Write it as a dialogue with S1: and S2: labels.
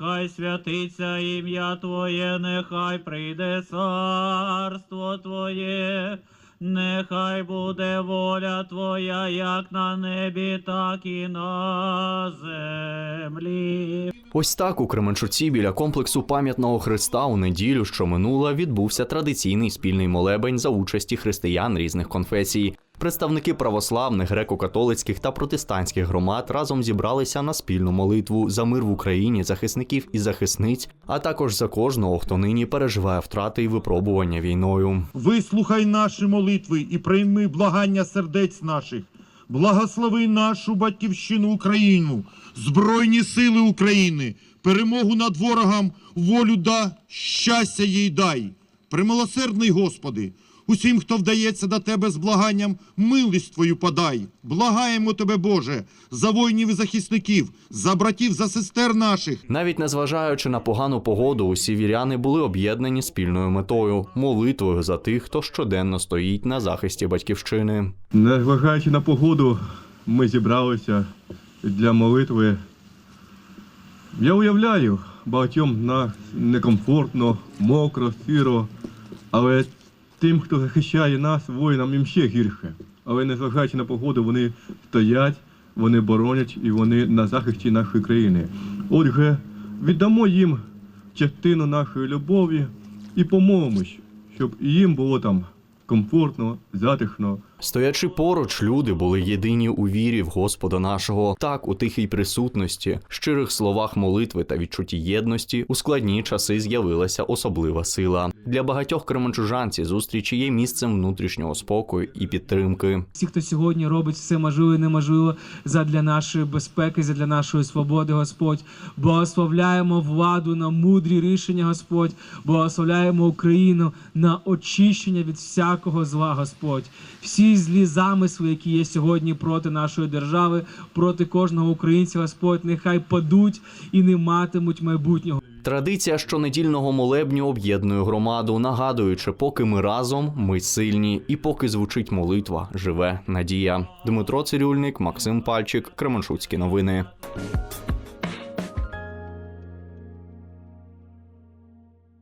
S1: нехай святиться ім'я Твоє, нехай прийде царство Твоє, нехай буде воля Твоя, як на небі, так і на землі.
S2: Ось так у Кременчуці біля комплексу пам'ятного Христа у неділю, що минула, відбувся традиційний спільний молебень за участі християн різних конфесій. Представники православних, греко-католицьких та протестантських громад разом зібралися на спільну молитву за мир в Україні, захисників і захисниць, а також за кожного, хто нині переживає втрати і випробування війною.
S3: Вислухай наші молитви і прийми благання сердець наших. Благослови нашу батьківщину Україну, Збройні сили України, перемогу над ворогом, волю да, щастя їй дай. Примилосердний Господи, усім, хто вдається до Тебе з благанням, милість Твою подай. Благаємо Тебе, Боже, за воїнів і захисників, за братів, за сестер наших,
S2: Навіть незважаючи на погану погоду, усі віряни були об'єднані спільною метою молитвою за тих, хто щоденно стоїть на захисті батьківщини.
S4: Незважаючи на погоду, ми зібралися для молитви. Я уявляю, багатьом нас некомфортно, мокро, сиро, але тим, хто захищає нас, воїнам їм ще гірше. Але незважаючи на погоду, вони стоять, вони боронять і вони на захисті нашої країни. Отже, віддамо їм частину нашої любові і помолимось, щоб їм було там комфортно, затишно,
S2: Стоячи поруч, люди були єдині у вірі в Господа нашого. Так, у тихій присутності, щирих словах молитви та відчутті єдності у складні часи з'явилася особлива сила. Для багатьох кременчужанці зустрічі є місцем внутрішнього спокою і підтримки.
S5: всі, хто сьогодні робить все можливе і неможливе задля нашої безпеки, задля нашої свободи, Господь. Благословляємо владу на мудрі рішення, Господь. Благословляємо Україну на очищення від всякого зла, Господь. Всі злі замисли, які є сьогодні проти нашої держави, проти кожного українця, Господь, нехай падуть і не матимуть майбутнього.
S2: Традиція щонедільного молебню об'єднує громаду, нагадуючи, поки ми разом, ми сильні, і поки звучить молитва, живе надія. Дмитро Цирюльник, Максим Пальчик, Кременчуцькі новини.